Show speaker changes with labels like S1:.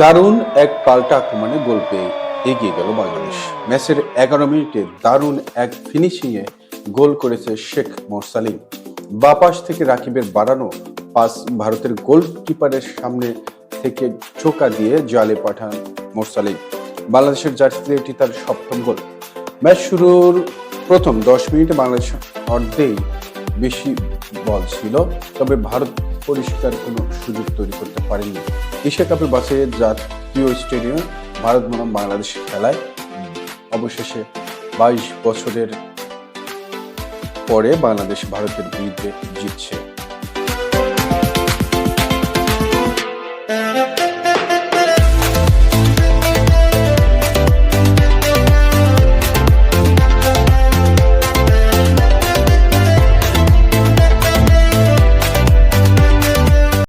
S1: দারুণ এক পাল্টা আক্রমণে গোল পেয়ে এগিয়ে গেল বাংলাদেশ। ম্যাচের এগারো মিনিটে দারুণ এক ফিনিশিংয়ে গোল করেছে শেখ মোরসালিম। বাপাস থেকে রাকিবের বাড়ানো পাস ভারতের গোলকিপারের সামনে থেকে চোকা দিয়ে জালে পাঠান মোরসালিম। বাংলাদেশের জার্সিতে এটি তার সপ্তম গোল। ম্যাচ শুরুর প্রথম দশ মিনিটে বাংলাদেশ অর্ধেই বেশি বল ছিল, তবে ভারত পরিষ্কার কোনো সুযোগ তৈরি করতে পারেনি। এশিয়া কাপের বাসে জাতীয় স্টেডিয়াম ভারত বনাম বাংলাদেশ খেলায়। অবশেষে বাইশ বছরের পরে বাংলাদেশ ভারতের বিরুদ্ধে জিতছে।